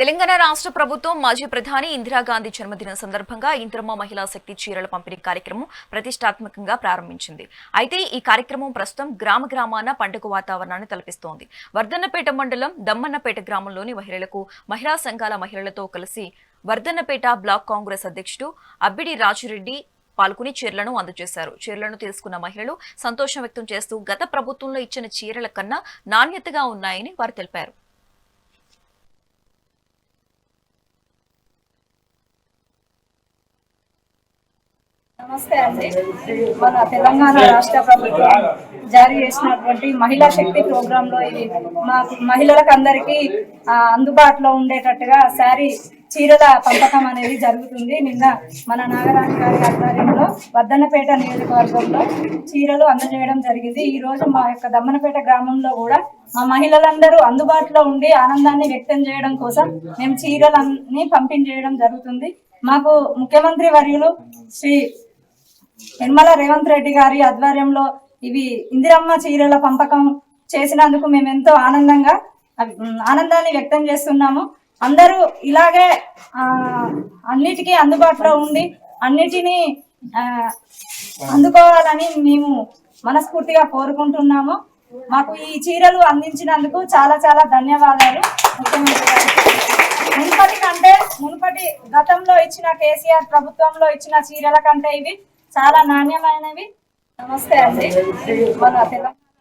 తెలంగాణ రాష్ట్ర ప్రభుత్వం మాజీ ప్రధాని ఇందిరాగాంధీ జన్మదినం సందర్భంగా ఇంద్రమ్మ మహిళా శక్తి చీరల పంపిణీ కార్యక్రమం ప్రతిష్టాత్మకంగా ప్రారంభించింది. అయితే ఈ కార్యక్రమం ప్రస్తుతం గ్రామ గ్రామాన పండుగ వాతావరణాన్ని తలపిస్తోంది. వర్ధన్నపేట మండలం దమ్మన్నపేట గ్రామంలోని మహిళలకు మహిళా సంఘాల మహిళలతో కలిసి వర్ధన్నపేట బ్లాక్ కాంగ్రెస్ అధ్యక్షుడు అబ్బిడి రాజురెడ్డి పాల్గొని చీరలను అందజేశారు. చీరలను తీసుకున్న మహిళలు సంతోషం వ్యక్తం చేస్తూ గత ప్రభుత్వంలో ఇచ్చిన చీరల కన్నా నాణ్యతగా ఉన్నాయని వారు తెలిపారు. నమస్తే అండి. మన తెలంగాణ రాష్ట్ర ప్రభుత్వం జారీ చేసినటువంటి మహిళా శక్తి ప్రోగ్రామ్లో ఇది మా మహిళలకు అందరికీ అందుబాటులో ఉండేటట్టుగా శారీ చీరల పంపకం అనేది జరుగుతుంది. నిన్న మన నాగరాజు గారి ఆధ్వర్యంలో వర్ధన్నపేట నియోజకవర్గంలో చీరలు అందజేయడం జరిగింది. ఈ రోజు మా యొక్క దమ్మనపేట గ్రామంలో కూడా మా మహిళలందరూ అందుబాటులో ఉండి ఆనందాన్ని వ్యక్తం చేయడం కోసం మేము చీరలన్నీ పంపిణీ చేయడం జరుగుతుంది. మాకు ముఖ్యమంత్రి వర్యులు శ్రీ నిర్మల రేవంత్ రెడ్డి గారి ఆధ్వర్యంలో ఇవి ఇందిరమ్మ చీరల పంపకం చేసినందుకు మేము ఎంతో ఆనందంగా ఆనందాన్ని వ్యక్తం చేస్తున్నాము. అందరూ ఇలాగే అన్నిటికీ అందుబాటులో ఉండి అన్నిటినీ అందుకోవాలని మేము మనస్ఫూర్తిగా కోరుకుంటున్నాము. మాకు ఈ చీరలు అందించినందుకు చాలా చాలా ధన్యవాదాలు ముఖ్యమంత్రి గారికి మునుపటి కంటే మునుపటి గతంలో ఇచ్చిన కేసీఆర్ ప్రభుత్వంలో ఇచ్చిన చీరల కంటే ఇవి చాలా నాణ్యమైనవి. నమస్తే అండి. మన తెలంగాణ